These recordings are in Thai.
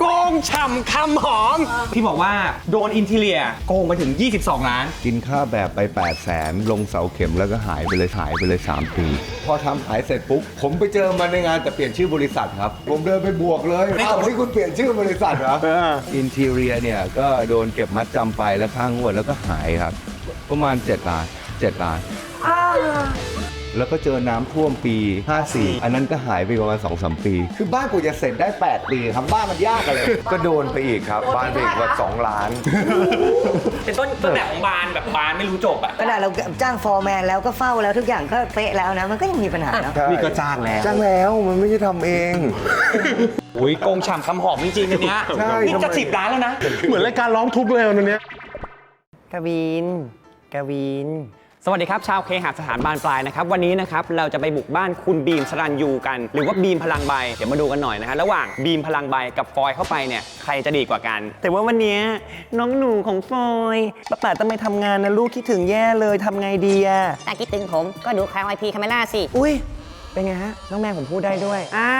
โกงฉ่ำคำหอมพี่บอกว่าโดนอินทีเลียโกงไปถึง 22 ล้าน กินค่าแบบไป 8 0 0แสนลงเสาเข็มแล้วก็หายไปเลยหายไปเลย 3 ปี พอทำหายเสร็จปุ๊บ ผมไปเจอมันในงานแต่เปลี่ยนชื่อบริษัทครับ ผมเดินไปบวกเลยอ้าวนี่คุณเปลี่ยนชื่อบริษัทเหรออินทีเรียเนี่ยก็โดนเก็บมัดจำไปแล้วข้างงวดแล้วก็หายครับ ประมาณ7ล้าน7ล้าน แล้วก็เจอน้ำท่วมปี 54 อันนั้นก็หายไปประมาณ2อสปี คือบ้านกูจะเสร็จได้ 8 ปีครับ บ้านมันยากกันเลย ก็โดนไปอีกครับ บ้านไปอีกกว่า2ล้าน เป็นต้นต้นแบบของบานแบบบานไม่รู้จบอะขนาดเราจ้างฟอร์แมนแล้วก็เฝ้าแล้วทุกอย่างก็เป๊ะแล้วนะ มันก็ยังมีปัญหาเนาะนี่ก็จ้างแล้วจ้างแล้วมันไม่ใช่ทำเอง อุ้ยโกงฉ่ำคำหอมจริงๆอันเนี้ยใช่ นี่จะสิบล้านแล้วนะ เหมือนรายการร้องทุกข์เลยวันนี้กวินกวิน สวัสดีครับชาวเคหะสถานบานปลายนะครับวันนี้นะครับเราจะไปบุกบ้านคุณบีมสรันยูกัน หรือว่าบีมพลังใบเดี๋ยวมาดูกันหน่อยนะฮะระหว่างบีมพลังใบกับฟอยเข้าไปเนี่ยใครจะดีกว่ากัน แต่ว่าวันเนี้ยน้องหนูของฟอยป้าป๋าต้องไปทำงานนะลูกคิดถึงแย่เลยทำไงดีอะถ้าคิดถึงผมก็ดูคลาวไอพีคาเมล่าสิ อุ้ย เป็นไงฮะ น้องแม่ผมพูดได้ด้วย อ่า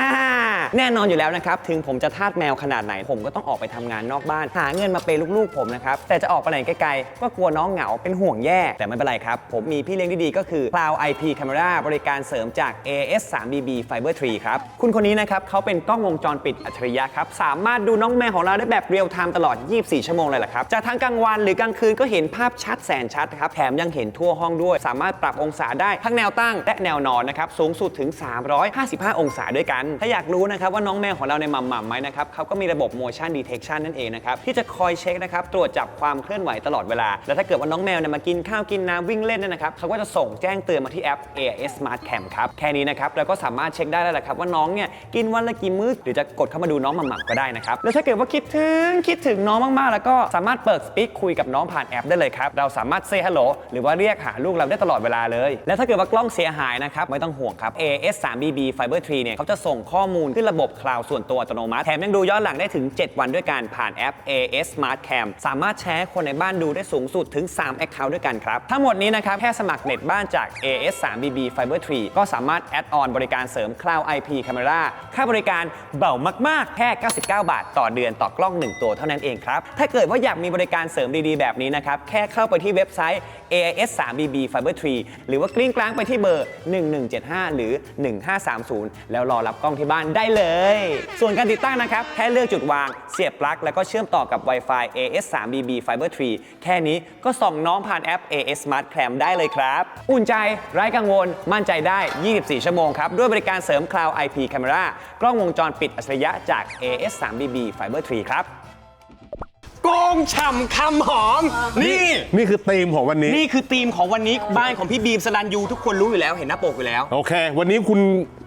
แน่นอนอยู่แล้วนะครับ ถึงผมจะทาสแมวขนาดไหน ผมก็ต้องออกไปทำงานนอกบ้าน หาเงินมาเปย์ลูกๆผมนะครับ แต่จะออกไปไหนไกลๆ ก็กลัวน้องเหงาเป็นห่วงแย่ แต่ไม่เป็นไรครับ ผมมีพี่เลี้ยงที่ดีก็คือ Cloud IP Camera บริการเสริมจาก AS 3 BB Fiber 3 ครับ คุณคนนี้นะครับเขาเป็นกล้องวงจรปิดอัจฉริยะครับ สามารถดูน้องแมวของเราได้แบบเรียลไทม์ตลอด 24 ชั่วโมงเลยแหละครับจะทั้งกลางวันหรือกลางคืนก็เห็นภาพชัดแสนชัดครับแถมยังเห็นทั่วห้องด้วย สามารถปรับองศาได้ทั้งแนวตั้งและแนวนอนนะครับสูงสุดถึง355 องศาด้วยกัน ถ้าอยากรู้นะครับว่าน้องแมวของเราในหม่ำหม่ำไหมนะครับเขาก็มีระบบ motion detection นั่นเองนะครับที่จะคอยเช็คนะครับตรวจจับความเคลื่อนไหวตลอดเวลา แล้วถ้าเกิดว่าน้องแมวเนี่ยมากินข้าวกินน้ำวิ่งเล่นเนี่ยนะครับเขาก็จะส่งแจ้งเตือนมาที่แอป AIS Smart Cam ครับแค่นี้นะครับเราก็สามารถเช็คได้แล้วแหละครับว่าน้องเนี่ยกินวันละกี่มื้อหรือจะกดเข้ามาดูน้องหม่ำๆก็ได้นะครับแล้วถ้าเกิดว่าคิดถึงคิดถึงน้องมากๆ แล้วก็สามารถเปิดสปีกคุยกับน้องผ่านแอปได้เลยครับเราสามารถ say hello หรือว่าเรียกหาลูกเราได้ตลอดเวลาเลย และถ้าเกิดว่ากล้องเสียหายนะครับไม่ต้องห่วงครับ AS 3 BB Fiber 3เนี่ยเขาจะส่งข้อมูลขึ้นระบบคลาวด์ส่วนตัวอัตโนมัติ แถมยังดูย้อนหลังได้ถึง 7 วันด้วยการผ่านแอป AS Smart Cam สามารถแชร์คนในบ้านดูได้สูงสุดถึง 3 Account ด้วยกันครับ ทั้งหมดนี้นะครับ แค่สมัครเน็ตบ้านจาก AS 3 BB Fiber 3ก็สามารถแอดออนบริการเสริม Cloud IP Camera ค่าบริการเบามาก ๆ แค่ 99 บาท ต่อเดือนต่อกล้อง 1 ตัวเท่านั้นเองครับ ถ้าเกิดว่าอยากมีบริการเสริมดี ๆ แบบนี้นะครับ แค่เข้าไปที่เว็บไซต์ AIS 3 BB Fiber 3หรือว่ากลิ้งกลางไปที่เบอร์ 1175 หรือ1530 แล้วรอรับกล้องที่บ้านได้เลย ส่วนการติดตั้งนะครับ แค่เลือกจุดวาง เสียบปลั๊กแล้วก็เชื่อมต่อกับ Wi-Fi AS 3 BB Fiber 3 แค่นี้ก็ส่องน้องผ่านแอป AS Smart Cam ได้เลยครับ อุ่นใจไร้กังวล มั่นใจได้ 24 ชั่วโมงครับ ด้วยบริการเสริม Cloud IP Camera กล้องวงจรปิดอัจฉริยะจาก AS 3 BB Fiber 3 ครับ โกงฉ่ำคำหอม นี่ นี่คือธีมของวันนี้ นี่คือธีมของวันนี้บ้านของพี่บีมสลันยูทุกคนรู้อยู่แล้วเห็นหน้าปกอยู่แล้ว โอเค วันนี้คุณ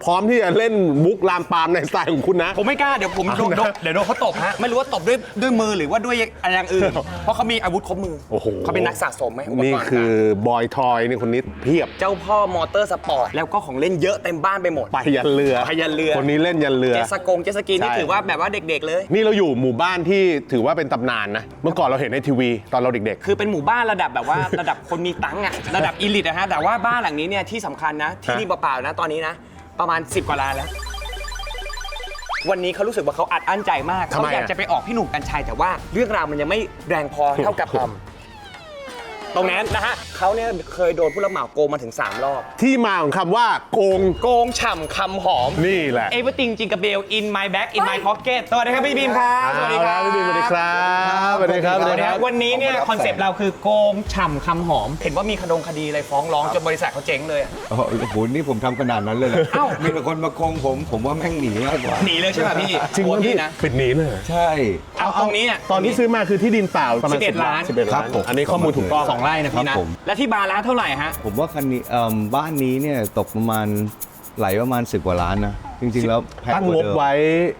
พร้อมที่จะเล่นมุกลามปามในสไตล์ของคุณนะ ผมไม่กล้า เดี๋ยวผมโดนเอานะเดี๋ยวโดนเขาตบฮะไม่รู้ว่าตบด้วยด้วยมือหรือว่าด้วยอะไรอย่างอื่น เพราะเขามีอาวุธครบมือโอ้โห เขาเป็นนักสะสมไหมอุปกรณ์นี่คือบอยทอยนี่คนนี้เพียบเจ้าพ่อมอเตอร์สปอร์ตแล้วก็ของเล่นเยอะเต็มบ้านไปหมด ไปยันเรือไปยันเรือ คนนี้เล่นยันเรือ เจตสกงเจตสกีนี่ใช่ ถือว่าแบบว่าเด็กๆเลย นี่เราอยู่หมู่บ้านที่ถือว่าเป็นตำนานนะ เมื่อก่อนเราเห็นในทีวีตอนเราเด็ก คือเป็นหมู่บ้านระดับแบบว่า ระดับคนมีตังค์อะระดับอีลิตอะฮะแต่ว่าบ้านหลังนี้เนี่ยที่สำคัญนะ ที่นี่เปล่าๆนะตอนนี้นะ ประมาณ 10 กว่าล้านแล้ว วันนี้เขารู้สึกว่าเขาอัดอั้นใจมากทำไมเขาอยากอะจะไปออกพี่หนุ่มกัญชัยแต่ว่าเรื่องราวมันยังไม่แรงพอเท่ากับอืม ตรงนั้นนะฮะเขาเนี่ยเคยโดนผู้รับเหมาโกงมาถึง 3 รอบๆที่มาของคำว่าโกงโกงฉ่ำคำหอม นี่แหละ Everything จิงก b เบล in my bag in my pocket สวัสดีครับพี่บีมครับสวัสดีครับเอาละพี่บีมสวัสดีครับสวัสดีครับสวัสดีครับ วันนี้เนี่ยขอบคุณครับคอนเซปต์เราคือโกงฉ่ำคำหอม เห็นว่ามีคดงคดีอะไรฟ้องร้องจนบริษัทเขาเจ๊งเลยอะโอ้โหนี่ผมทำขนาดนั้นเลยเหรอเอ้ามีแต่คนมาโกงผมผมว่าแม่งหนีมากกว่าหนีเลยใช่ป่ะพี่จริงโอ้ไหมพี่พี่นะปิดหนีเลยเหรอใช่เอาตรงนี้อะตอนที่ซื้อมาคือที่ดินเปล่าประมาณ11ล้านสิบเอ็ดครัล้าบนผมอันนี้ข้อมูลถูกต้องสองไร่นะพี่ครันะบผม และที่บาร์ร้านเท่าไหร่ฮะ ผมว่าคันนี้เอิ่มบ้านนี้เนี่ยตกประมาณไหลประมาณ10กว่าล้านนะจริงๆแล้วแพตั้งกว่างบเดิมไว้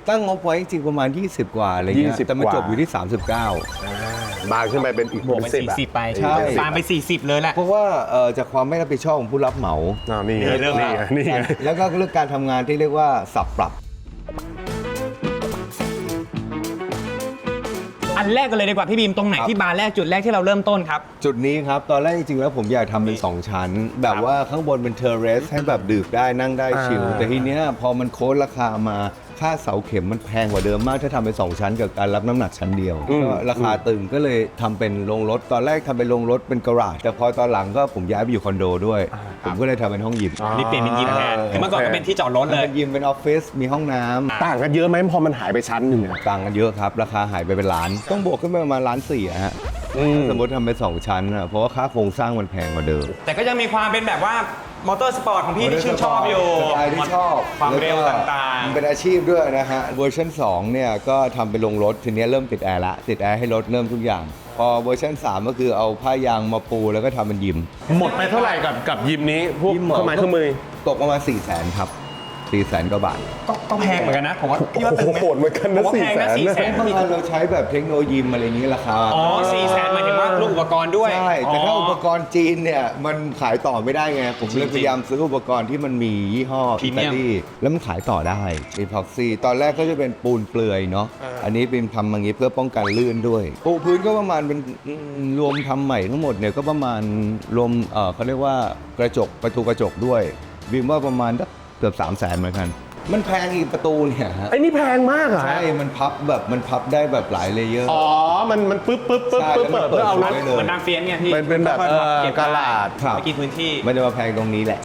ตั้งงบไว้จริงๆประมาณ 20 กว่าอะไรเงี้ย20แต่มันกว่า จบอยู่ที่ 39 บางขึ้นไปเป็นอีกบวกไปสิบอะ40ไปใช่ ตามไป 40 เลยแหละ เพราะว่าเอ่อจากความไม่รับผิดชอบของผู้รับเหมาอ้าวนี่ไงนี่เรื่องนี่ราวไงนี่ไง แล้วก็เรื่องการทำงานที่เรียกว่าสับปรับ อันแรกกันเลยดีกว่าพี่บีมตรงไหนครับ ที่บาร์แรกจุดแรกที่เราเริ่มต้นครับ จุดนี้ครับ ตอนแรกจริงๆแล้วผมอยากทำเป็น 2 ชั้น แบบว่าข้างบนเป็นเทอร์เรส ให้แบบดื่มได้นั่งได้ชิล อ่า แต่ทีเนี้ยพอมันโค้ดราคามาค่าเสาเข็มมันแพงกว่าเดิมมากถ้าทำเป็นสองชั้นกับการรับน้ำหนักชั้นเดียวก็ราคาตึงก็เลยทำเป็นโรงรถ ตอนแรกทำเป็นโรงรถเป็นกระดแต่พอตอนหลังก็ผมย้ายไปอยู่คอนโดด้วย ผมก็เลยทำเป็นห้องยิมนี่เปลี่ยนเป็นยิมแทนคือเมื่อก่อนก็เป็นที่จอดรถเลยเป็นยิมเป็นออฟฟิศมีห้องน้ำต่างกันเยอะไหมพอมันหายไปชั้นหนึ่งอะต่างกันเยอะครับ ราคาหายไปเป็นล้าน ต้องบวกขึ้นไปประมาณล้านสี่อะฮะสมมติทำเป็นสองชั้นอะเพราะว่าค่าโครงสร้างมันแพงกว่าเดิม แต่ก็ยังมีความเป็นแบบว่า มอเตอร์สปอร์ตของพี่ที่ชื่นชอบอยู่สไตล์ที่ชอบความเร็วแล้ก็ต่างเป็นอาชีพด้วยนะฮะ เวอร์ชัน2เนี่ยก็ทำเป็นโรงรถ ทีเนี้ยเริ่มติดแอร์ละ ติดแอร์ให้รถเริ่มทุกอย่าง พอเวอร์ชัน3 ก็คือเอาผ้ายางมาปูแล้วก็ทำเป็นยิม หมดไปเท่าไหร่กับกับยิมนี้พวกยิมเครื่องไม้เครื่องมือ ตกประมาณ4 0 0 0 0 0ครับ 4 0 0 0 0 0กว่าบาทๆก็ก็แพงเหมือนกันนะผมว่าพี่ว่าตึงไหมโหดเหมือนกันนะผมว่าแพงนะ400,000สี่แสนบางอันเราใช้แบบเทคโนโลยีอะไรอย่างนี้ราคาอ๋อสี่แสนหมายถึงว่าลูกอุปกรณ์ด้วย ใช่ แต่ถ้าอ๋ออุปกรณ์จีนเนี่ย มันขายต่อไม่ได้ไง ผมเลยพยายามซื้ออุปกรณ์ที่มันมียี่ห้อพรีอิเมีตายม ลีแล้วมันขายต่อได้อีพ็อกซี่ตอนแรกก็จะเป็นปูนเปลือยเนาะอันนี้เป็นทำอย่างนี้เพื่อป้องกันลื่นด้วยปูพื้นก็ประมาณเป็นอืมรวมทำใหม่ทั้งหมดเนี่ยก็ประมาณรวมเออเขาเรียกว่ากระจกประตูกระจกด้วยวิมว่าประมาณสัก เกือบ3 0 0แสนเหมือนกัน มันแพงอีกประตูเนี่ยฮะไอ้นี่แพงมากเหรอใช่มันพับแบบมันพับได้แบบหลายเลเยอร์ อ๋อ มันมันปึ๊บปึ๊บปึ๊บใช่ปึ๊บแล้วมันเปิดเพื่อเอารถเปิดไว้เลย เหมือนบางเฟียนไงพี่เป็นเป็นแบบค่อยๆเอ่อเก็บกาลาดครับ ไม่กินพื้นที่ มันจะมาแพงตรงนี้แหละ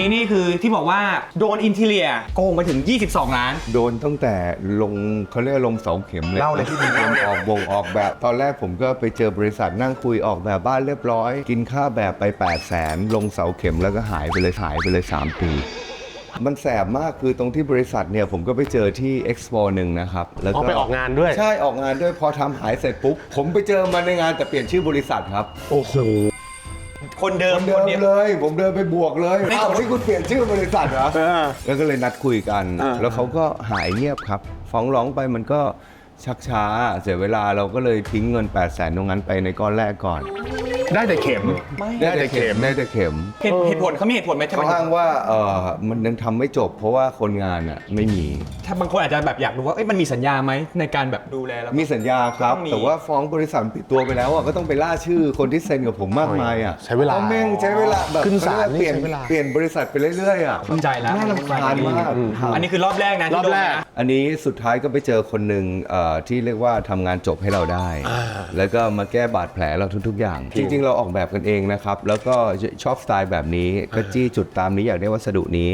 นนี้นี่คือที่บอกว่าโดนอินทีเลียโกงไปถึง 22 ล้าน โดนตั้งแต่ลงเขาเรียกว่าลงเสาเข็มเลยเล่าเลยพี่ลงออกวงออกแบบ ตอนแรกผมก็ไปเจอบริษัทนั่งคุยออกแบบบ้านเรียบร้อย กินค่าแบบไป 8 0 0แสนลงเสาเข็มแล้วก็หายไปเลยหายไปเลย 3 ปีมันแสบมากคือตรงที่บริษัทเนี่ยผมก็ไปเจอที่เอ็กซ์โปหนึ่งนะครับ แล้วอ๋อก็ไปออกงานด้วย ใช่ออกงานด้วยพอทำหายเสร็จปุ๊บ ผมไปเจอมันในงานแต่เปลี่ยนชื่อบริษัทครับ โอ้โห คนเดิมเดิคนมเดียวเลย ผมเดินไปบวกเลยอ้าวนี่คุณเปลี่ยนชื่อบริษัทเหรอเออแล้วก็เลยนัดคุยกันอ่าแล้วเขาก็หายเงียบครับ ฟ้องร้องไปมันก็ชักช้า เสียเวลาเราก็เลยทิ้งเงิน 8 0 0แสนตรงนั้นไปในก้อนแรกก่อน ได้แต่เข็ม ได้แต่เข็มได้แต่เข็มเหตุเหตุผลเขามีเหตุผลไหมทำไมเขาอ้างว่าเออมันยังทำไม่จบ เพราะว่าคนงานอะไม่มี ถ้าบางคนอาจจะแบบอยากรู้ว่าเอ้ยมันมีสัญญาไหมในการแบบดูแลแล้ว มีสัญญาครับ ต้องมี แต่ว่าฟ้องบริษัทปิดตัวไปแล้วอะก็ต้องไปล่าชื่อคนที่เซ็นกับผมมากมายอะใช้เวลาอแม่งใช้เวลาแบบขึ้นศาลนี่เปลี่ยนใช้เวลา เปลี่ยนบริษัทไปเรื่อยๆอะ เข้าใจแล้วน่ารำคาญมาก อันนี้คือรอบแรกนะรที่อบโดนแรก นะ อันนี้สุดท้ายก็ไปเจอคนหนึ่งเอ่อที่เรียกว่าทำงานจบให้เราได้ แล้วก็มาแก้บาดแผลเราทุก ๆ อย่าง จริงๆเราออกแบบกันเองนะครับ แล้วก็ชอบสไตล์แบบนี้ก็จี้จุดตามนี้อยากได้วัสดุนี้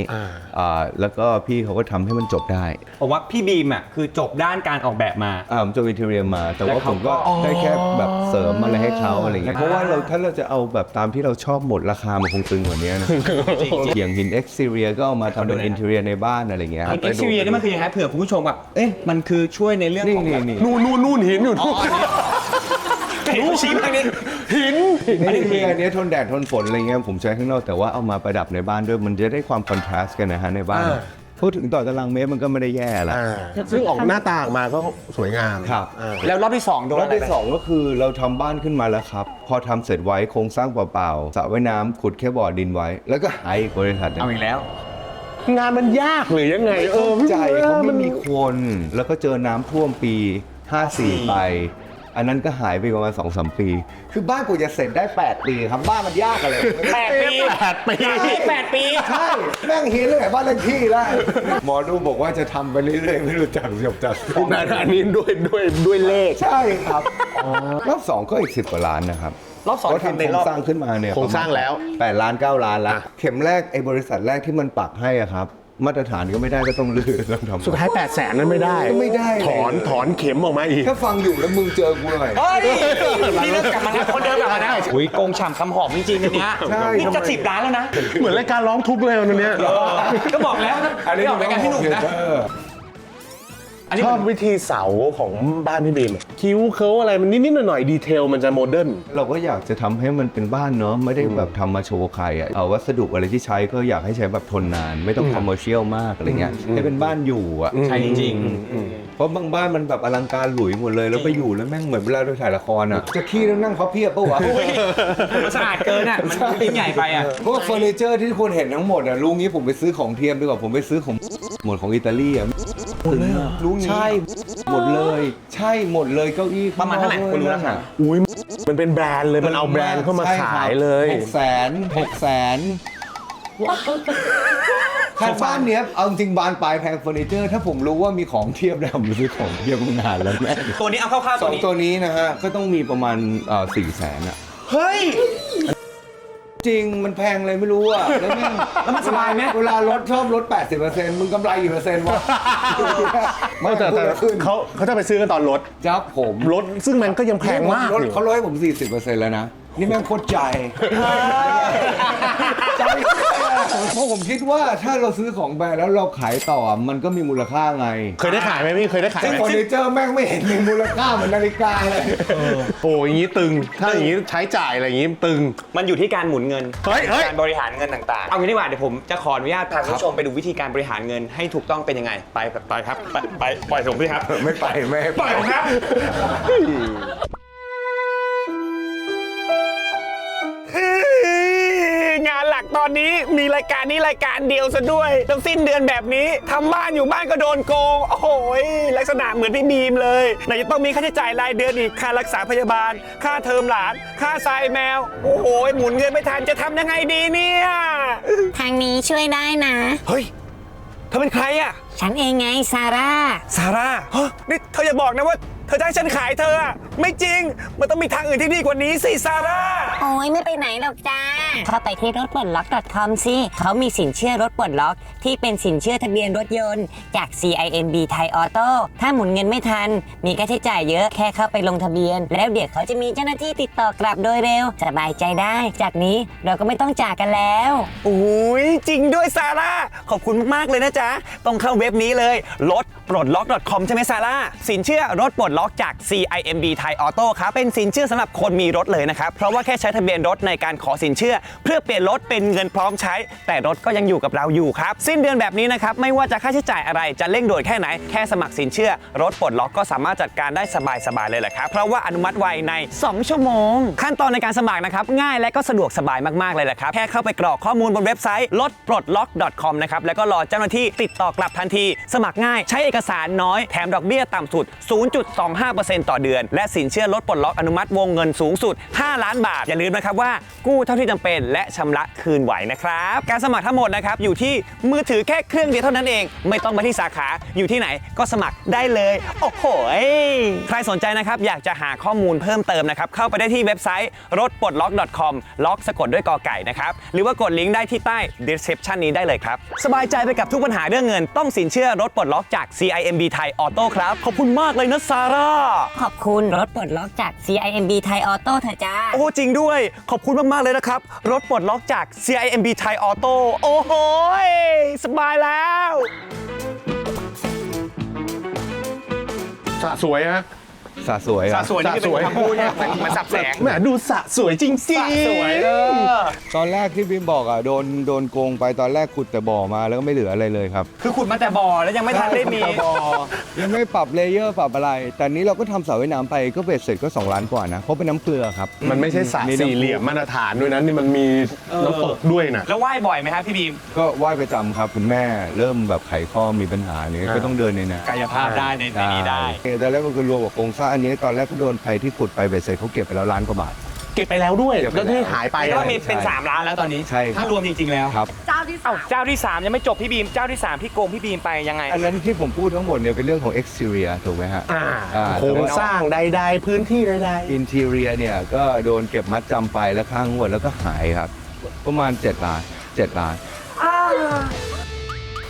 อ่าแล้วก็พี่เขาก็ทำให้มันจบได้ผมว่าพี่บีมอะคือจบด้านการออกแบบมาอ่าผมจบอินเทอร์เนียมา แต่แล้ว่าวเขาผมก็ก็ได้แค่แบบเสริมอะไรให้เขาอะไรเงี้ยอ่าเพราะว่าเราถ้าเราจะเอาแบบตามที่เราชอบหมดราคามันคงตึงกว่านี้นะอย่างหินเอ็กซ์เรียก็เอามาทำเป็นอินเทอร์เนียในบ้านอะไรเงี้ยเอ็กซ์เรียนี่มันคือยังไงเผื่อคุณผู้ชมแบบเอ๊ะมันคือช่วยในเรื่องนี่ของนี่แบบนี่นู่นนู่นนู่นหินอยู่นู่นเห็นชี้มาทางนี้ หินอันนี้คืออันนี้ทนแดดทนฝนอะไรเงี้ยผมใช้ข้างนอกแต่ว่าเอามาประดับในบ้านด้วยมันจะได้ความคอนทราสต์กันนะฮะในบ้านอ่าพูดถึงต่อตารางเมตรมันก็ไม่ได้แย่ละอ่าซึ่งออกหน้าตาออกมาก็สวยงามครับ อ่าแล้วรอบที่สองโดนรอบอะไรที่ไป สองก็คือเราทำบ้านขึ้นมาแล้วครับ พอทำเสร็จไว้โครงสร้างเปล่าๆสระว่ายน้ำขุดแค่บ่อดินไว้ แล้วก็หายอีกบริษัทหนึ่ง เอาอีกแล้ว งานมันยากหรือยังไง เออใจเขามัไม่นมีคน แล้วก็เจอน้ำท่วมปี 54 ไป อันนั้นก็หายไปประมาณ2อสปี คือบ้านกูจะเสร็จได้ 8 ปีครับบ้านมันยากอะไรแปดปีแปดปีแปดปี ใช่แม่งเฮียเลยบ้านเลขที่แล้วหมอดูบอกว่าจะทำไปเรื่อยๆไม่รู้จักจบจักแต่อันนี้ด้วยด้วยด้วยเลข ใช่ครับรอบสองก็อีก10กว่าล้านนะครับรอบสองเขาคือทำในโครรองบสร้างขึ้นมาเนี่ยโครงสร้างแล้วแปดล้าน 9 ล้านแล้วอะเข็มแรกไอ้บริษัทแรกที่มันปักให้อะครับ มาตรฐานก็ไม่ได้ก็ต้องลื้อต้องทำ สุดท้าย8 0 0แสนนั้นไม่ได้ไม่ได้เลย ถอนถอนเข็มออกมาอีก ถ้าฟังอยู่แล้วมึงเจอกูหน่อย เฮ้ยนี่เริ่มกลับมาแล้วคนเดิมกลับมาแล้วอุ้ยโกงฉ่ำคำหอมจริงๆอันเนี้ยใช่นี่จะทำไม สิบล้านแล้วนะ เหมือนรายการร้องทุกข์เลยวันนี้ก็บอกแล้วนะอันนี้ออกรายการพี่หนุ่มนะ เออ อันนี้ชอบวิธีเสาของบ้านพี่บีมอะคิ้วเคิ้วอะไรมันนิดๆหน่อยๆดีเทลมันจะโมเดิร์น เราก็อยากจะทำให้มันเป็นบ้านเนาะไม่ได้แบบทำมาโชว์ใครอะเอาวัสดุอะไรที่ใช้ก็อยากให้ใช้แบบทนนาน ไม่ต้องคอมเมอร์เชียลมากอะไรเงี้ยให้เป็นบ้านอยู่อะใช่จริง เพราะบางบ้านมันแบบอลังการหลุยหมดเลยแล้วไปอยู่แล้วแม่งเหมือนเวลาเราถ่ายละครอะจะขี้แล้วนั่งพับเพียบปะวะๆมันสะอาดเกินอะ มันยิ่งใหญ่ไปอะพวกเฟอร์นิเจอร์ที่คุณเห็นทั้งหมดอะลุงนี้ผมไปซื้อของเทียมดีกว่าผมไปซื้อของ หมดของอิตาลีอะ ถึงอะลุงใช่หมดเลย ใช่หมดเลยเก้าอี้ประมาณเท่าไหร่คุณรู้ราคาอุ้ยมันเป็นแบรนด์เลยมันเอาแบรนด์เข้ามาขายเลยหกแสนหกแสนคันบ้านเนี้ยเอาจริงบานปลายแพงเฟอร์นิเจอร์ถ้าผมรู้ว่ามีของเทียบได้ผมซื้อของเทียบมานานแล้วแม่ตัวนี้เอาคร่าวๆสตัวองนี้ตัวนี้นะฮะก็ต้องมีประมาณสี่แสนอะเฮ้ย จริงมันแพงเลยไม่รู้อะแล้วแม่งแล้วมันสบายไหม เวลารถชอบลด 80%มึงกำไรกี่เปอร์เซ็นต์วะไม่แต่แต่ขึ้นเขาเขาจะไปซื้อกันตอนรถจับผมรถซึ่งมันก็ยังแพงมากรถอยู่ เขาลดให้ผม 40%แล้วนะ นี่แม่งโคตรใจใจ เพราะผมคิดว่าถ้าเราซื้อของแบรนด์แล้วเราขายต่อมันก็มีมูลค่าไงเคยได้ขายไหมพี่เคยได้ขายซึ่งไหมเฟอร์นิเจอร์แม่งไม่เห็นมีมูลค่าเหมือนนาฬิกาเลยโอ้อย่างนี้ตึง ถ้าอย่างนี้ใช้จ่ายอะไรอย่างนี้ตึง มันอยู่ที่การหมุนเงินเฮ้ยเฮ้ย การบริหารเงินต่างๆ เอางี้ดีกว่าเดี๋ยวผมจะขออนุญาตพาคุณผู้ชมไปดูวิธีการบริหารเงินให้ถูกต้องเป็นยังไง ไปไปครับไปไปปล่อยผมสิครับ ไม่ไปไม่ให้ปล่อยผมครับ งานหลักตอนนี้มีรายการนี้รายการเดียวซะด้วยต้องสิ้นเดือนแบบนี้ทำบ้านอยู่บ้านก็โดนโกง โอ้โหยลักษณะเหมือนพี่บีมเลยไหนจะต้องมีค่าใช้จ่ายรายเดือนอีกค่ารักษาพยาบาล ค่าเทอมหลาน ค่าทรายแมว โอ้โหยหมุนเงินไม่ทันจะทำยังไงดีเนี่ยทางนี้ช่วยได้นะ เฮ้ยเธอเป็นใครอะฉันเองไงซาร่าซาร่าฮะนี่เธออย่าบอกนะว่า เธอจะให้ฉันขายเธออะไม่จริง มันต้องมีทางอื่นที่ดีกว่านี้สิซาร่า โอ้ยไม่ไปไหนหรอกจ้าเข้าไปที่รถปลดล็อก .com สิ เขามีสินเชื่อรถปลดล็อก ที่เป็นสินเชื่อทะเบียนรถยนต์ จาก CIMB ไทยออโต้ถ้าหมุนเงินไม่ทัน มีค่าใช้จ่ายเยอะแค่เข้าไปลงทะเบียน แล้วเดี๋ยวเขาจะมีเจ้าหน้าที่ติดต่อกลับโดยเร็ว สบายใจได้ จากนี้เราก็ไม่ต้องจากกันแล้ว โอ้ยจริงด้วยซาร่า ขอบคุณมากๆเลยนะจ๊ะ ต้องเข้าเว็บนี้เลยรถปลดล็อก .com ใช่ไหมซาร่า สินเชื่อรถปลดล็อกจาก CIMB ไทยออโต้ครับ เป็นสินเชื่อสำหรับคนมีรถเลยนะครับ เพราะว่าแค่ใช้ทะเบียนรถในการขอสินเชื่อ เพื่อเปลี่ยนรถเป็นเงินพร้อมใช้ แต่รถก็ยังอยู่กับเราอยู่ครับ สิ้นเดือนแบบนี้นะครับ ไม่ว่าจะค่าใช้จ่ายอะไรจะเร่งด่วนแค่ไหน แค่สมัครสินเชื่อ รถปลดล็อกก็สามารถจัดการได้สบายๆเลยแหละครับ เพราะว่าอนุมัติไวใน 2 ชั่วโมง ขั้นตอนในการสมัครนะครับง่ายและก็สะดวกสบายมากๆเลยแหละครับแค่เข้าไปกรอกข้อมูลบนเว็บไซต์รถปลดล็อก .com นะครับแล้วก็รอเจ้าหน้าที่ติดต่อกลับทันที สมัครง่ายใช้เอกสารน้อยแถมดอกเบี้ยต่ำสุด0.25%ต่อเดือน และสินเชื่อรถปลดล็อกอนุมัติวงเงินสูงสุด 5 ล้านบาท อย่าลืมนะครับว่ากู้เท่าที่จำเป็น และชำระคืนไหวนะครับ การสมัครทั้งหมดนะครับอยู่ที่มือถือแค่เครื่องเดียวเท่านั้นเอง ไม่ต้องไปที่สาขาอยู่ที่ไหนก็สมัครได้เลย โอ้โหใครสนใจนะครับอยากจะหาข้อมูลเพิ่มเติมนะครับเข้าไปได้ที่เว็บไซต์รถปลดล็อก .com ล็อกสะกดด้วยกอไก่นะครับหรือว่ากดลิงก์ได้ที่ใต้ description นี้ได้เลยครับสบายใจไปกับทุกปัญหาเรื่องเงิน ต้องสินเชื่อรถปลดล็อกจาก CIMB ไทยออโต้ครับขอบคุณมากเลยนะซาร่าขอบคุณรถปลดล็อกจาก CIMB ไทยออโต้เถอะจ้า โอ้จริงด้วย ขอบคุณมาก ๆ เลยนะครับ รถปลดล็อกจาก CIMB ไทยออโต้โอ้โหยสบายแล้ว สะสวยฮะ สะสวยครับสวยนี่คือเป็นคำพูดเนี่ยมันมันสับแสงแหมดูสะสวยจริงๆสวยเออตอนแรกที่บิมบอกอะโดนโดนโกงไปตอนแรกขุดแต่บ่อมาแล้วก็ไม่เหลืออะไรเลยครับ คือขุดมาแต่บ่อแล้วยังไม่ทันได้มีขุแต่บ่อยังไม่ปรับเลเยอร์ปรับอะไร แต่นี้เราก็ทำเสาว่ายน้ำไปก็เบ็ดเสร็จก็ 2 ล้านกว่านะ เพราะเป็นน้ำเกลือครับ มันไม่ใช่สระมีน้ำสี่เหลี่ยมมาตรฐานด้วยนะนี่มันมีน้ำตกด้วยนะ แล้วไหว้บ่อยไหมครับพี่บีมก็ไหว้ประจำครับคุณแม่เริ่มแบบไขข้อมีปัญหาเนี่ยอ่าก็ต้องเดินในน้กายภาพได้ในในนี้ได้ำตอนแรกมันคือรวมกับโครงสร้างอันนี้ตอนแรกก็โดนใครที่ขุดไปเบ็ดเสร็จเขาเก็บไปแล้วล้านกว่าบาท เก็บไปแล้วด้วย เก็บไปแล้วที่แล้วหายไปก็อะมีเป็นใช่3ล้านแล้วตอนนี้ ใช่ครับ ถ้ารวมจริง ๆ แล้ว ครับ เจ้าที่สามเจ้าที่ 3 ยังไม่จบพี่บีม เจ้าที่3พี่โกงพี่บีมไปยังไง อันนั้นที่ผมพูดทั้งหมดเนี่ยเป็นเรื่องของ exterior ถูกไหมฮะ อ่าอ่า โครงสร้างใด ๆ พื้นที่ใดอินเทเรียเนี่ยก็โดนเก็บมัดจำไปแล้วข้างงวดแล้วก็หายครับ ประมาณ 7 ล้าน 7 ล้านๆ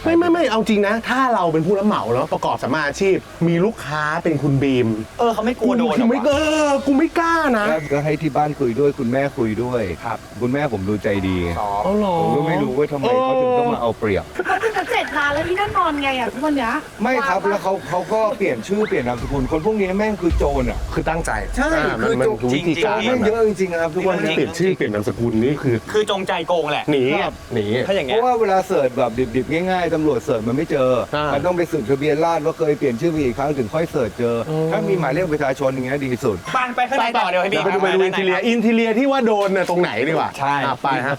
ไม่ไม่ไม่เอาจริงนะ ถ้าเราเป็นผู้รับเหมาแล้วประกอบสมมาอาชีพ มีลูกค้าเป็นคุณบีมเออเขาไม่กลัวโดนหรกูอไม่เออกูไม่กล้านะก็ให้ที่บ้านคุยด้วยคุณแม่คุยด้วยครับคุณแม่ผมดูใจดีไงอ๋อเหรอ ผมก็ไม่รู้ว่าทำไมเขาถึงต้องมาเอาเปรียบถ้าเจ็ดล้านแล้วพี่นั่นนอนไงอะทุกวันเนี้ยไม่ครับแล้วเขาเขาก็เปลี่ยนชื่อเปลี่ยนนามสกุลคนพวกนี้แม่งคือโจรอะคือตั้งใจใช่ามันคือมันจบคือวิธีโจการรแม่งเยอะจริงๆนะครับทุกวันจรินี้งเปลี่ยนชื่อเปลี่ยนนามสกุลนี่คือคือจงใจโกงแหละ หนีอะหนี ถ้าอย่างเพเงี้ย ราะว่าเวลาเสิร์ชแบบดิบๆ ง่ายๆ ตำรวจเสิร์ชมันไม่เจอ อ่ามัมันต้องไปสืบทะเบียนราษฎรว่าเคยเปลี่ยนชื่อไปอีกครั้งถึงค่อยเสิร์ชเจอถ้ามีหมายเลขประชาชนอย่างเงี้ยดีสุดไปไปข้างในต่อเดี๋ยวให้เดี๋พี่ยวไปดูไปดูอินทีเรียอินทีเรียที่ว่าโดนน่ะตรงไหนดีกว่าใช่ อะไปฮะ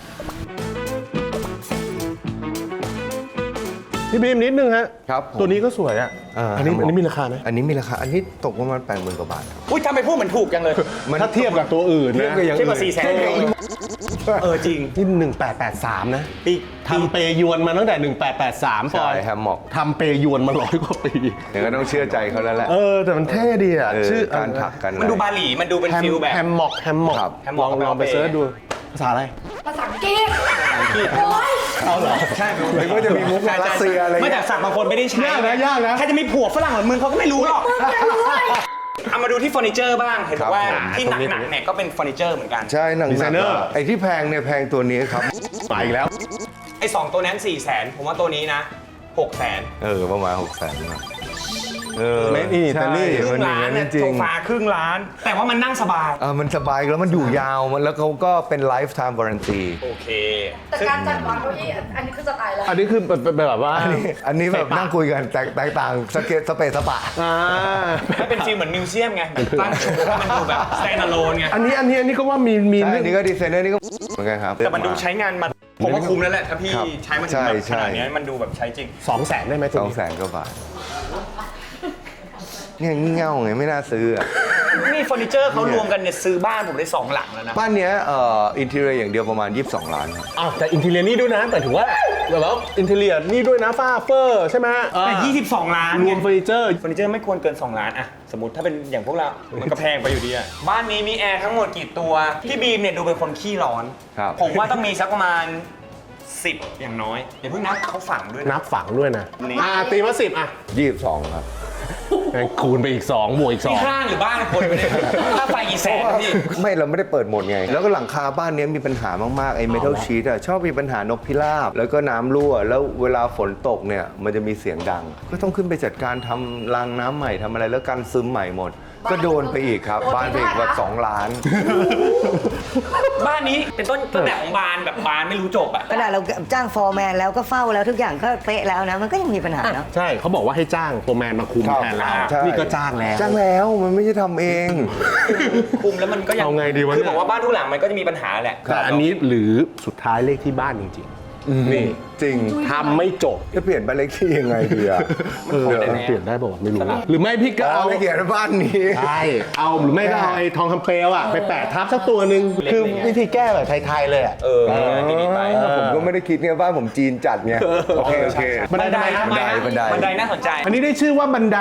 พี่บีมนิดนึงฮะครับผมตัวนี้ก็สวยอะอ่าอันนี้ครับอันนี้มีราคาไหมอันนี้มีราคา อันนี้ตกประมาณแปดหมื่นกว่าบาทครับ อุ้ยทำไมพูดเหมือนถูกจังเลยมันถ้าเทียบกับตัวอื่นเทียบนะกับอย่างเทียบกับอื่น4แสนเออจริงที่1883 นะปีทำเปยวนมาตั้งแต่ 1883ปอใช่ยแฮมม็อกทำเปยวนมาร้อยกว่าปีเดี๋ยวก็ต้องเชื่อใจเขาแล้วแหละเออ แต่มันเท่ดีอะ เออชื่อการถักกันมันดูบาหลีมันดูเป็นแฮมฟิลแบบ แฮมม็อกแฮมม็อกครับแฮมม็ลอกองกับลองไปเปเซิร์ชดู ภาษาอะไร ภาษาอังกฤษโอ๊ย เอาเหรอใช่หรือว่าจะมีมุกในรัสเซียอะไรไม่เงี้แต่ยสับบางคนไม่ได้ใช้ยากนะยากนะใครจะมีผัวฝรั่งเหมือนมึงเขาก็ไม่รู้หรอกเอามาดูที่เฟอร์นิเจอร์บ้าง เห็นบอกว่าครับผมที่หนักๆเนี่ยก็เป็นเฟอร์นิเจอร์เหมือนกัน ใช่หนังดีไซเนอร์ไอ้ที่แพงเนี่ยแพงตัวนี้ครับมาอีกแล้วไอ้สองตัวนั้น4ี่แสนผมว่าตัวนี้นะ 6กแสนเออประมาณหกแสนเออ Made in Italy ใช่ครึ่มันงอย่างล้านนั้นเนี่ยจริโซงฟาครึ่งล้าน แต่ว่ามันนั่งสบาย เออมันสบายแล้วมันอยู่ยาวมันแล้วเขาก็เป็นไลฟ์ไทม์วารันตี โอเค แต่การจัดวางเก้าอี้อันนี้คือสไตล์อะไรอันนี้คือแบบแบบว่าอันนี้อันนี้แบบนั่งคุยกันแตกแตกต่างสเกตสเปซสปะ อ่าไม่เป็นฟิลเหมือนมิวเซียมไงตั้งโชว์ให้มันดูแบบ stand alone ไง อันนี้อันนี้อันนี้ก็ว่ามีมีใช่เรื่อัองนนี้ก็ดีไซเนอร์นี่ก็เหมือนกันครับแต่มันดูใช้งานมา ผมว่าคุ้มแล้วแหละ ถ้าพี่ครับใช้มันใช่ถึงแบบใช่ขนาดเนี้ยมันดูแบบใช้จริง สองแสนได้ไหมสตัวองนี้แสนกว่าบาทเนี่ยงี่เง่าไงไม่น่าซื้ออะ นี่เฟอร์นิเจอร์เขารวมกันเนี่ยซื้อบ้านผมได้สองหลังแล้วนะ บ้านเนี้ยเอ่ออินเทอร์อย่างเดียวประมาณ 22 ล้านครับ อ้าวแต่อินเทเลียนี่ด้วยนะแต่ถือว่า แบบว่าอินเทเลียนี่ด้วยนะฝ้าเฟอร์ใช่ไหมแต่ 22 ล้านรวมเฟอร์นิเจอร์เฟอร์นิเจอร์ไม่ควรเกิน 2 ล้านอะสมมติถ้าเป็นอย่างพวกเรา มันก็แพงไปอยู่ดีอะบ้านนี้มีแอร์ทั้งหมดกี่ตัว พี่บีมเนี่ยดูเป็นคนขี้ร้อนครับผมว่าต้องมีสักประมาณ 10 อย่างน้อยอย่าเพิ่งนับเขาฝังด้วยนะ นับฝังด้วยนะนี่ อ่าตีมาสิบอะ22ครับ งั้นคูณไปอีก2บวกอีกนี่ห้างหรือบ้านคนเนี่ยค่าไฟกี่แสนนะพี่ ไม่เราไม่ได้เปิดหมดไง แล้วก็หลังคาบ้านเนี้ยมีปัญหามาก ๆ ไอ้เมทัลชีตอะชอบมีปัญหานกพิราบ แล้วก็น้ำรั่ว แล้วเวลาฝนตกเนี่ย มันจะมีเสียงดัง ก็ต้องขึ้นไปจัดการทำรางน้ำใหม่ทำอะไรแล้วกันซึมใหม่หมด ก็โดนไปอีกครับ บ้านไปอีกแบบสองล้าน บ้านนี้เป็นต้นต้นแบบของบานแบบบานไม่รู้จบอะขนาดเราจ้างฟอร์แมนแล้วก็เฝ้าแล้วทุกอย่างก็เป๊ะแล้วนะ มันก็ยังมีปัญหาเนาะ2ใช่เขาบอกว่าให้จ้างโฟร์แมนมาคุมครับแทนเราใช่ นี่ก็จ้างแล้ว จ้างแล้วมันไม่ใช่ทำเอง คุมแล้วมันก็ยังเอาไงดีวะเนี่ย คือบอกว่าบ้านทุกหลังมันก็จะมีปัญหาแหละแต่อันนี้หรือสุดท้ายเลขที่บ้านจริงๆนี่ จริงทำไม่จบจะเปลี่ยนบ้านเลขที่ยังไงดีอะเออเปลี่ยนได้บอกว่าวะไม่รู้หรือไม่พี่ก็เอาเอาไปเขียนบ้านนี้ ใช่เอาหรือไม่ก็เอาไอ้ทองคำเปลวอะไปแปะทับสักตัวหนึ่งคือวิธีแก้แบบไทยๆเลยอะเออดีๆไปผมก็ไม่ได้คิดไงบ้านผมจีนจัดไงโอเคโอเค บันไดบันไดบันได บันไดน่าสนใจ อันนี้ได้ชื่อว่าบันได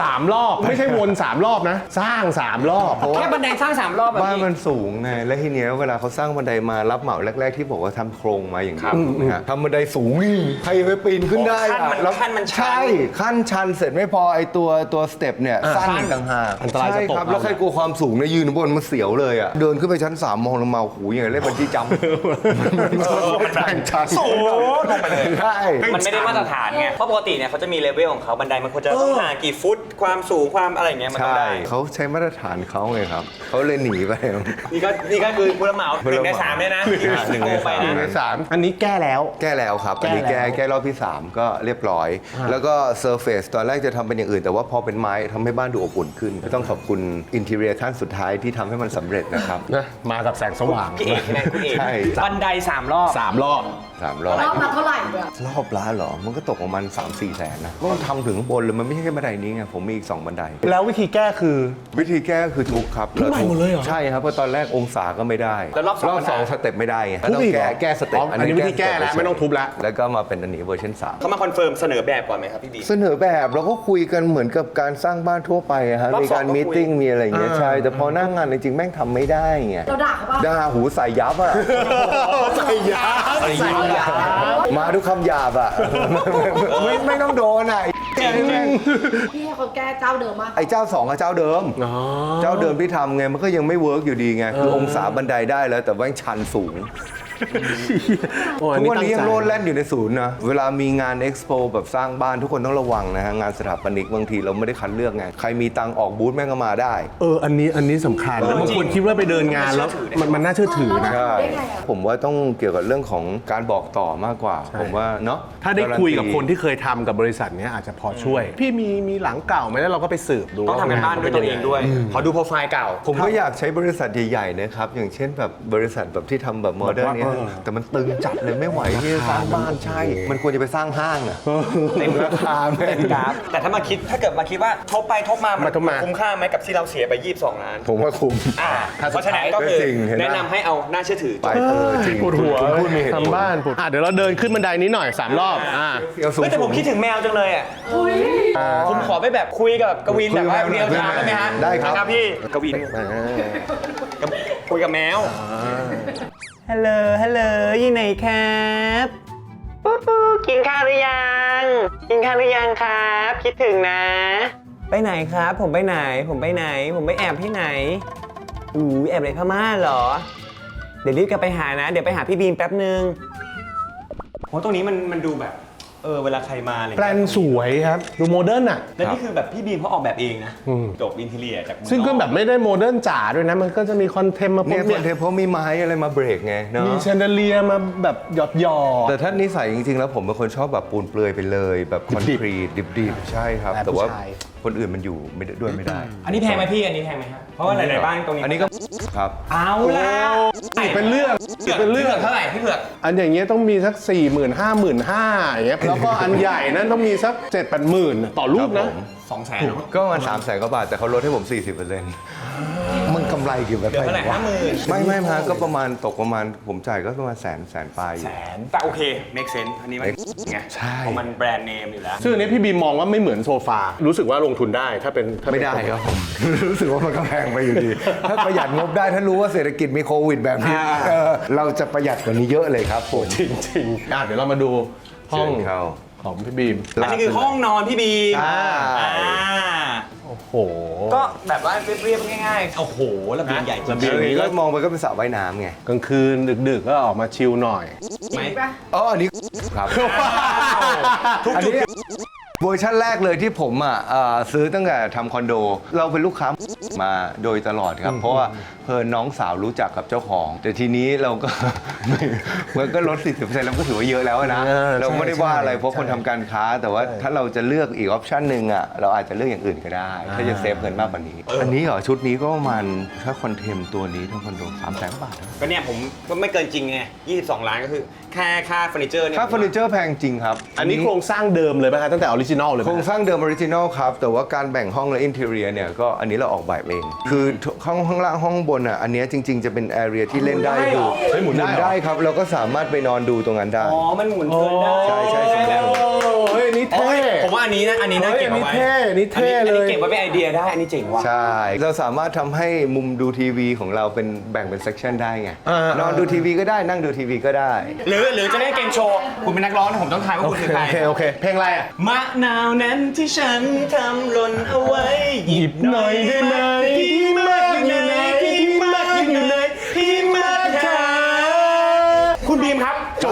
สามรอบไม่ใช่วนสามรอบนะ สร้างสามรอบแค่บันไดสร้างสามรอบแบบบ้านนี้ มันสูงไง และทีเนี้ยเวลาเขาสร้างบันไดมารับเหมาแรก ๆ ที่บอกว่าทำโครงมาอย่างเดียวถูกไหมฮะทำบันไดสูงนี่ใครจะไปปีนขึ้นได้ขั้นอะมันแล้วขั้นมันชัน ใช่ขั้นชันเสร็จไม่พอไอตัวตัวสเต็ปเนี่ยสั้นอีกต่างหากอันตรายจะใช่ตกครับเอา แล้วใครกลัวความสูงเนี่ยยืนบนมันเสียวเลยอะเดินขึ้นไปชั้น 3 มองลงมาหูยังไงเล่นบันจี้จัมป์มันแบบชันสูงลงไปเลยใช่ มันไม่ได้มาตรฐานไง เพราะปกติเนี่ยเขาจะมีเลเวลของเขาบันไดมันควรจะต้องห่างกี่ฟุต ความสูงความอะไรอย่างเงี้ยมันต้องใช่ได้ เขาใช้มาตรฐานเขาไงครับ เขาเลยหนีไป นี่ก็นี่ก็คือผู้รับเหมาหนึ่งในสามเลยนะที่หนึ่งในสามโกไปหนึ่งในนะสามอันนี้แก้แล้ว แก้แล้วครับ อันนี้แก้แก้แล้วแก้รอบที่ 3 ก็เรียบร้อย แล้วก็เซอร์เฟซตอนแรกจะทำเป็นอย่างอื่น แต่ว่าพอเป็นไม้ทำให้บ้านดูอบอุ่นขึ้นก็ต้องขอบคุณอินเท i รียท่านสุดท้ายที่ทำให้มันสำเร็จนะครับนะมากับแสงสว่าง พี่เอกใช่ไหมคุณเอกใช่บันไดสามรอบ สามรอบ สามรอบ รอบละเท่าไหร่เนี่ย รอบละเหรอ มันก็ตกประมาณ3 4แสนนะ ก็ทำถึงข้างบนเลย มันไม่ใช่แค่บันไดนี้ไง ผมมีอีก 2 บันได แล้ววิธีแก้คือ วิธีแก้ก็คือทุบครับทุบใหม่หมดเลยเหรอใช่ครับ เพราะตอนแรกองศาก็ไม่ได้แล้วรอบสอง รอบสองปัญหาสเต็ปไม่ได้ไงทุบอีกเหรแก้อแก้สเต็ปอ๋ออันนี้วิธีแก้แล้วสเปไม่ต้องทุบละแล้วก็มาเป็นอันนี้เวอร์ชันสามเขามาคอนเฟิร์มเสนอแบบก่อนไหมครับพี่บี เสนอแบบเราก็คุยกันเหมือนกับการสร้างบ้านทั่วไปอะฮะรอบมีสองการก็คุย มีติ้งมีอะไรอย่างเงี้ยใช่แต่พอหน้างงานจริงๆแม่งทำไม่ได้ไงเราด่าเขาป่ะด่าหูใส่ยับอะ ใส่ยาใส่ยา มาทุกคำหยาบอะไม่ไม่ต้องโดนอะไอ้แม่งพี่ให้เขาแก้เจ้าเดิมมากไอ้เจ้าสองกับเจ้าเดิมอ๋อเจ้าเดิมที่ทำไงมันก็ยังไม่เวิร์กอยู่ดีไงคือองศาบันไดได้แล้วแต่ว่ายังชันสูง โอ้อัทุกวันตั้นี้ยังใจโลดแล่นอยู่ในศูนย์นะเวลามีงานเอ็กซ์โปแบบสร้างบ้านทุกคนต้องระวังนะฮะงานสถาปนิกบางทีเราไม่ได้คัดเลือกไงใครมีตังค์ออกบูธแม่งก็มาได้ เออ อันนี้อันนี้สำคัญนะบางคนคิดว่าไปเดินงานแล้วมันมันน่าเชื่อถือนะ ใช่ได้ไงอะผมว่าต้องเกี่ยวกับเรื่องของการบอกต่อมากกว่า ผมว่าเนาะถ้าได้คุยกับกาัตีคนที่เคยทำกับบริษัทเนี้ยอาจจะพอช่วย พี่มีมีหลังเก่าไหมแล้วเราก็ไปสืบดูต้องทำกันบ้านด้วยตัวเองด้วย ขอดูโปรไฟล์เก่า ผมก็อยากใช้บริษัทใหญ่ๆนะครับ อย่างเช่นแบบบริษัทแบบที่ทำแบบโมเดิร์นแบบว่าเนี่ยแต่มันตึงจัดเลยไม่ไหวที่จะสร้างบ้านใช่ มันควรจะไปสร้างห้างอะเต็มราคาแม่งครับแต่ถ้ามาคิดถ้าเกิดมาคิดว่าทบไปทบมามาทบมา คุ้มค่าไหมกับที่เราเสียไป 22 ล้านผมว่าคุ้ม อ่าถ้าสุเพดราะฉะนั้นท้ายก็คือก็จริงเห็นไหม แนะนำให้เอาน่าเชื่อถือ ไปเออจริงปวดหัวคุณพูดมีเหตุผล ทำบ้านปวดอะเดี๋ยวเราเดินขึ้นบันไดนี้หน่อยสามรอบอ่าเฟี้ยวสูงเฮ้ยแต่ผมคิดถึงแมวจังเลยอะผมขอไปแบบคุยกับกวินคุยแบบกับว่าแมวเรียวหน่ทาอยได้ไหมฮะได้ครับ นะพี่กวินกับคุยกับแมว ฮัลโหล ฮัลโหลอยู่ไหนครับปุ๊บปุ๊บกินข้าวหรือยัง กินข้าวหรือยังครับ คิดถึงนะ ไปไหนครับ ผมไปไหน ผมไปไหน ผมไปแอบที่ไหนอู้แอบในพม่าเหรอ เดี๋ยวรีบกลับไปหานะ เดี๋ยวไปหาพี่บีมแป๊บนึงโหตรงนี้มันมันดูแบบ เออเวลาใครมาอะไรแปลเงี้ยนสวยครับดูโมเดิร์นอะ แล้วนี่คือแบบพี่บีมเขาออกแบบเองนะอืม จบอินเทเรียจากเมือซึ่งก็นอ แบบไม่ได้โมเดิร์นจ๋าด้วยนะ มันก็จะมีคอนเทมมาเนี่ยเนี่คนเทปเพราะมีไม้อะไรมาเบรกไงเนาะมีเชนเดเลียมาแบบหยอดหยอด แต่ถ้านิสัยจริงๆ แล้วผมเป็นคนชอบแบบปูนเปลือยไปเลย แบบคอนกรีตดิบๆ ใช่ครับแบบแต่ว่าผู้ชายคนอื่นมันอยู่ไม่ได้ด้วยไม่ได้ อันนี้แพงไหมพี่อันนี้แพงไหมครับเพราะว่าหลายๆบ้านตรงนี้อันนี้ก็ครับเอาละโอ้เป็นเรื่องเผือกเป็นเรื่องเท่าไหร่พี่เผือกอันอย่างเงี้ยต้องมีสัก4 0 0 0 0 5 5 0 0 0อย่างเงี้ยแล้วก็อันใหญ่นั้นต้องมีสัก7 8 0 0 0 0 ต่อลูกครันะบผมสองแสนก็ประมาณสามแสนกว่าบาทแต่เขาลดให้ผม 40%มึงกำ ไรกี่แบบเดือนเท่าไหร่ห้าหมื่นไม่ไม่มาก็ประมาณตกประมาณผมจ่ายก็ประมาณแสนแสนปลายอยู่แสนแต่โอเค make sense อันนี้มันไงใช่ เพราะมันแบรนด์เนมอยู่แล้ว ซึ่งอันนี้พี่บีมมองว่าไม่เหมือนโซฟา รู้สึกว่าลงทุนได้ถ้าเป็นถ้าเป็นไม่ได้ครับผม รู้สึกว่ามันก็แพงไปอยู่ดี ถ้าประหยัดงบได้ถ้ารู้ว่าเศรษฐกิจมีโควิดแบบนี้อ่าเออเราจะประหยัดกว่านี้เยอะเลยครับผมจริงๆอะเดี๋ยวเรามาดูห้องเชิญเข้า ของพี่บีม อันนี้คือห้องนอนพี่บีมใช่อ่า โอ้โหก็แบบว่าเรียบๆง่ายๆ โอ้โหระเบียงใหญ่จริงระเบียงนี้ก็มองไปก็เป็นสระว่ายน้ำไงกลางคืนดึกๆก็ออกมาชิลหน่อยไหม อ๋ออันนี้ครับ ทุกอันจุดนี้ เวอร์ชันแรกเลยที่ผมอะเอ่อซื้อตั้งแต่ทำคอนโด เราเป็นลูกค้ามาโดยตลอดครับ เพราะว่าเพอน้องสาวรู้จักกับเจ้าของ แต่ทีนี้เราก็มันก็ลด 40%แล้วก็ถือว่าเยอะแล้วนะ เออเราไม่ได้ว่าอะไรใช่เพราะคนทำการค้า แต่ว่าถ้าเราจะเลือกอีกออปชันหนึ่งอะเราอาจจะเลือกอย่างอื่นก็ได้ ถ้าจะเซฟเงินมากกว่านี้ อันนี้เหรอชุดนี้ก็ประมาณถ้าคอนเทมตัวนี้ทั้งคอนโดสามแสนบาทนะ ก็เนี่ยผมก็ไม่เกินจริงไง 22 ล้านก็คือ แค่ค่าเฟอร์นิเจอร์เนี่ยค่าเฟอร์นิเจอร์แพงจริงครับ อันนี้โครงสร้างเดิมเลยไหมฮะตั้งแต่ออริจินอลเลยไหมโครงสร้างเดิมออริจินอลครับ แต่ว่าการแบ่งห้องและอินเท i รียเนี่ยก็อันนี้เราออกแบบเอง คือห้องข้างล่างห้องบนอะอันเนี้ยจริง ๆ จะเป็นแอเรียที่เล่นได้คือเฮ้ยหมุนได้เหรอได้ครับเราก็สามารถไปนอนดูตรงนั้นได้ อ๋อ มันหมุนเกินได้ใช่ใช่ใช่โอ้เฮ้ยนี่โอ้เท่ยผมว่าอันนี้นะอันนี้น่าเฮ้ยเก็บเอาไว้อันนี้เท่อันนี้เท่อันนี้เลยเก็บไว้เป็นไอเดียได้ อันนี้เจ๋งว่ะ ใช่ เราสามารถทำให้มุมดูทีวีของเราเป็นแบ่งเป็นเซกชันได้ไง อ่า นอนดูทีวีก็ได้นั่งดูทีวีก็ได้ หรือหรือจะเล่นเกมโชว์ คุณเป็นนักร้องนะผมต้องทายว่าโอคุณเคคือใครโอเคโอเค เพลงอะไรอะ มะนาวนั้นที่ฉันทำหล่นเอาไว้ หยิบหน่อยได้ไหม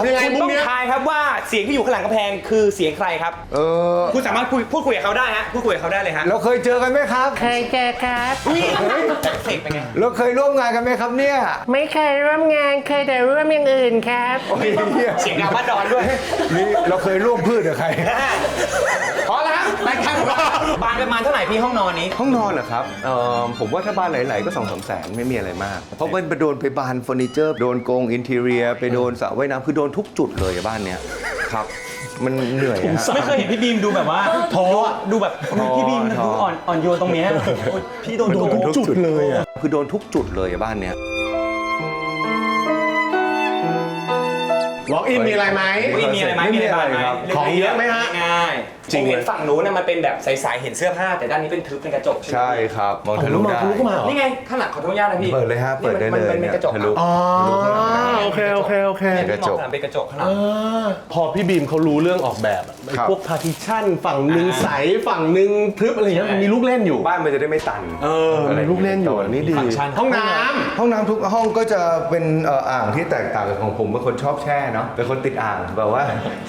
บีมครับจบยังไงคุณมุกต้องเนี้ยทายครับว่าเสียงที่อยู่ข้างหลังกระแพงคือเสียงใครครับ เออ คุณสามารถคุยพูดคุยกับเขาได้ฮะพูดคุยกับเขาได้เลยฮะเราเคยเจอกันไหมครับ เคยเจอครับอุ้ยเสกเป็นไงเราเคยร่วมงานกันไหมครับเนี่ย ไม่เคยร่วมงานเคยแต่ร่วมอย่างอื่นครับ โอ้ยเหี้ยเสียงดาวบ้านดอนด้วย นี่เราเคยร่วมพืชกับใคร พอแล้วครับไปครับบานประมาณเท่าไหร่พี่ห้องนอนนี้ห้องนอนเหรอครับเอ่อผมว่าถ้าบ้านไหลๆก็สองสามแสนไม่มีอะไรมาก เพราะมันไปโดนไปบานเฟอร์นิเจอร์ โดนโกงอินเท i รีย ไปโดนสระว่ายน้ำคือโดนทุกจุดเลยอะบ้านเนี้ยครับ มันเหนื่อยอะฮะ ไม่เคยเห็นพี่บีมดูแบบว่าท้อดูแบบท้อพี่บีมท้อดูอ่อนอ่อนโยนตรงเนี้ยโอ๊ยพี่โดนโดนทุกจุดเลยอะ คือโดนทุกจุดเลยอะบ้านเนี้ยล็อกอินมีอะไรไหมไม่มีอะไรไหมมีอะไรบ้างไหมครับของเยอะไหมฮะ ง่าย จริงผมเห็นเลย ฝั่งนู้นน่ะมันเป็นแบบใสๆเห็นเสื้อผ้า แต่ด้านนี้เป็นทึบเป็นกระจกใช่ไหมใช่ครับมองทะลุมองได้ทะลุเข้ามาเหรอ นี่ไงข้างหลังขอโทษญาตนะพี่เปิดเลยฮะเปิดได้เลยมันเป็นกระจกทะลุ อ๋อโอเคโอเคโอเคเนี่ยกระจกมองข้างหลังเป็นกระจกข้างหลังพอพี่บีมเขารู้เรื่องออกแบบอะไอ้ครับ พวกพาร์ติชันฝั่งหนึ่งใสฝั่งหนึ่งทึบอะไรอย่างเงี้ยมันมีลูกเล่นอยู่บ้านมันจะได้ไม่ตันเออมีลูกเล่นอยู่อันนี่ดี ฟังก์ชัน ห้องน้ำ ห้องน้ำทุกห้องก็จะเป็นเอ่ออ่างที่แตกต่างกับของผมเป็นคนชอบแช่เนาะเป็นคนติดอ่างแบบว่า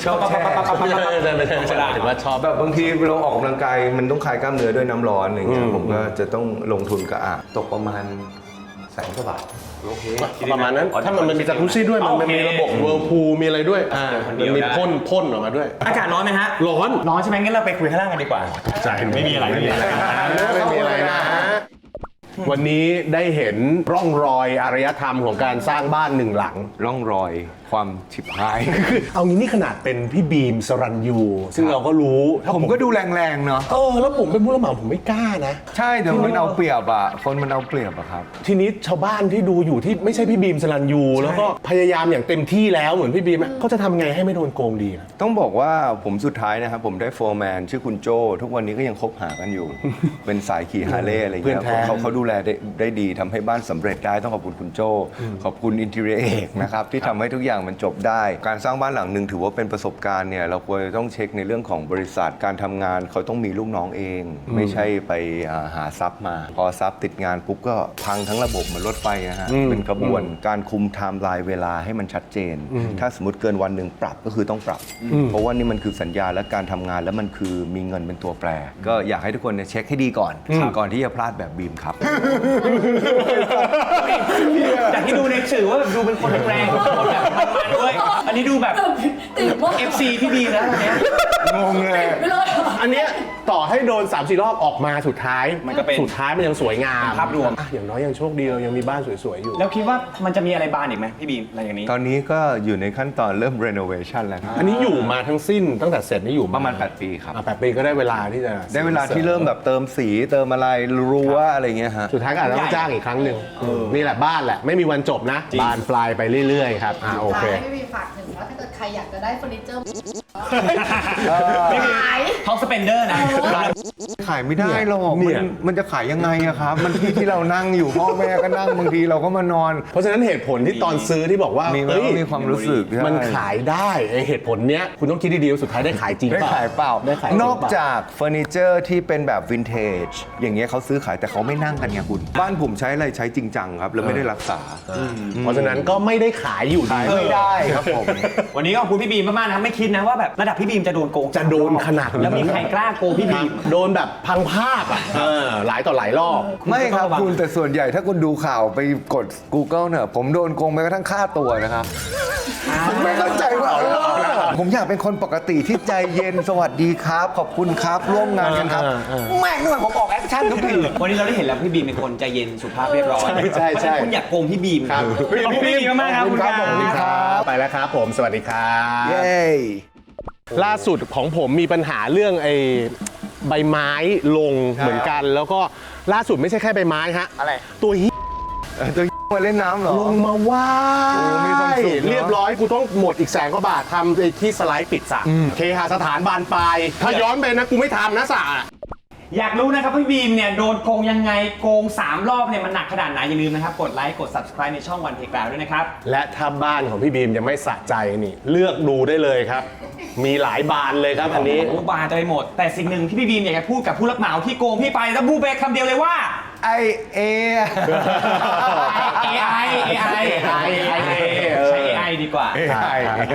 ชอบแช่ ไม่ใช่ไม่ใช่ไม่ใช่ไม่ใช่ถือว่าชอบแบบบางทีเราออกกำลังกายมันต้องคลายกล้ามเนื้อด้วยน้ำร้อนอย่างเงี้ยอืม ผมก็จะต้องลงทุนกับอ่างตกประมาณแสนกว่าบาทโอเคประมาณนั้น ถ้ามันมีจักรุซี่ด้วยมันมีระบบเวิร์พูมีอะไรด้วย อ่าคนมัเดีนยวมีได้พ่นพ่นออกมาด้วย อากาศร้อนไหมฮะ ร้อน ร้อนใช่ไหมงั้นเราไปคุยข้างล่างกันดีกว่า ใจไม่มีอะไรไม่มีอะไร ไม่มีอะไรนะ วันนี้ได้เห็นร่องรอยอารยธรรมของการสร้างบ้านหนึ่งหลัง ร่องรอย ความฉิบหาย เอางี้นี่ขนาดเป็นพี่บีมสรัญยู ซึ่งเราก็รู้ถ้าผมก็ดูแรงๆเนาะเออแล้วผมเป็นผู้รับเหมาผมไม่กล้านะ ใช่แต่มันเอาเปรียบอะคนมันเอาเปรียบอะครับ ทีนี้ชาวบ้านที่ดูอยู่ที่ไม่ใช่พี่บีมสรัญยู แล้วก็พยายามอย่างเต็มที่แล้วเหมือนพี่บีมอะเขาจะทำไงให้ไม่โดนโกงดีนะต้องบอกว่าผมสุดท้ายนะครับผมได้โฟร์แมนชื่อคุณโจทุกวันนี้ก็ยังคบหากันอยู่ เป็นสายขี่ฮาร์เลย์อะไรเพื่เงี้อยนแท้เขาเขาดูแลได้ได้ดีทำให้บ้านสำเร็จได้ต้องขอบคุณคุณโจขอบคุณอินทีเรียเอกนะครับที่ทำให้ทุกอย่างมันจบได้ การสร้างบ้านหลังหนึ่งถือว่าเป็นประสบการณ์เนี่ยเราควรจะต้องเช็คในเรื่องของบริษัทการทำงานเขาต้องมีลูกน้องเอง ไม่ใช่ไปอ่าหาทรัพย์มา พอทรัพย์ติดงานปุ๊บก็พังทั้งระบบเหมือนรถไฟนะฮะเป็นกระบวนการคุมไทม์ไลน์เวลาให้มันชัดเจน ถ้าสมมติเกินวันหนึ่งปรับก็คือต้องปรับ เพราะว่านี่มันคือสัญญาและการทำงานแล้วมันคือมีเงินเป็นตัวแปร ก็อยากให้ทุกคนเนี่ยเช็คให้ดีก่อน ก่อนที่จะพลาดแบบบีมครับจากที่ดูในสื่อว่าแบบดูเป็นคนแรงๆคนแบบมันๆด้วย อันนี้ดูแบบ ตื่นว่า FC พี่บีมแล้วตอนเนี้ย งงเลย ไม่เลยอันเนี้ยต่อให้โดน3ามสี่รอบออกมาสุดท้ายมันก็เป็นสุดท้ายมันยังสวยงามภาพรวม อะอย่างน้อยยังโชคดีเรายังมีบ้านสวยๆอยู่ แล้วคิดว่ามันจะมีอะไรบานอีกไหมพี่บีมอะไรอย่างนี้ ตอนนี้ก็อยู่ในขั้นตอนเริ่ม renovation แล้วครับ อันนี้อยู่มาทั้งสิ้นตั้งแต่เสร็จนี่อยู่ประมาณ8ปีครับ อะแปดปีก็ได้เวลาที่จะได้เวลาที่เริ่มแบบเติมสีเติมอะไรรั้วอะไรเงี้ยฮะ สุดท้ายก็อาจจะต้องจ้างอีกครั้งหนึ่งนี่แหละบ้านแหละ ไม่มีวันจบนะ บานปลายไปเรื่อยๆครับอ่าโอเคให้พี่บีฝากถึงว่าถ้าเกิด ใครอยากจะได้เฟอร์นิเจอร์นี่คือขาย ท็อปสเปนเดอร์นะ ขายไม่ได้หรอกเนี่มันยมันจะขายยังไงอะครับ มันที่ที่เรานั่งอยู่พ่อแม่ก็นั่งบางทีเราก็มานอน เพราะฉะนั้นเหตุผลที่ตอนซื้อที่บอกว่ามีเฮ้ยมีความรู้สึกใช่ มันขายได้ไอเหตุผลเนี้ยคุณต้องคิดดีๆว่าสุดท้ายได้ขายจริงได้เปล่า ขายเปล่า ได้ขายจริงนอกเปล่า จากเฟอร์นิเจอร์ที่เป็นแบบวินเทจ อย่างเงี้ยเขาซื้อขายแต่เขาไม่นั่งกันไงคุณ บ้านผมใช้อะไรใช้จริงจังครับ แล้วไม่ได้รักษา เพราะฉะนั้นก็ไม่ได้ขายอยู่ดีขายไม่ได้ครับผม วันนี้ก็ขอบคุณพี่บีมมากๆนะครับไม่คิดนะว่าแบบระดับพี่บีมจะโดนโกงจะโดนขนาดนั้น แล้วมีใครกล้าโกงพี่บีม โดนแบบพังภาพอะเออหลายต่อหลายรอบ ไม่ครับต้องระวังคุณแต่ส่วนใหญ่ถ้าคุณดูข่าวไปกด Google เนี่ยผมโดนโกงไปกระทั่งค่าตัวนะครับผมไม่เข้าใจว่าผมอยากเป็นคนปกติที่ใจเย็นสวัสดีครับ ขอบคุณครับ ร่วมงานกันครับ แม่งนึกว่าผมออกแอคชั่นทุกทีวันนี้เราได้เห็นแล้วพี่บีมเป็นคนใจเย็นสุภาพเรียบร้อยใช่ใช่ใช่คุณอยากโกงพี่บีมครับขอบคุณพี่บีมมากๆครับขอบคุณครับขขออบบคุคุณณคครัรับบไปแล้วครับผมสวัสดีครับเย้ล่าสุดของผมมีปัญหาเรื่องไอ้ใบไม้ลงเหมือนกัน แล้วก็ล่าสุดไม่ใช่แค่ใบไม้ฮะอะไรตัวเหี้ยเออตัวมาเล่นน้ำเหรอลงมาว่าโอ้มีความสุขเนอะเรียบร้อยกูต้องหมดอีกแสนกว่าบาททำไอ้ที่สไลด์ปิดสระเคหาสถานบานปลาย ถ้าย้อนไปนะกูไม่ทำนะสระ อยากรู้นะครับพี่บีมเนี่ยโดนโกงยังไงโกง 3 รอบเนี่ยมันหนักขนาดไหนอย่าลืมนะครับ กดไลค์กด subscribe ในช่องวันเพกาวด้วยนะครับ และถ้าบ้านของพี่บีมยังไม่สะใจนี่ เลือกดูได้เลยครับ มีหลายบานเลยครับอันนี้ โอ้บาจะไปหมด แต่สิ่งหนึ่งที่พี่บีมอยากจะพูดกับผู้รับเหมาที่โกงพี่ไปแล้วบูเบกคำเดียวเลยว่า ไอเอ AI AI AI ใช้ AI ดีกว่า AI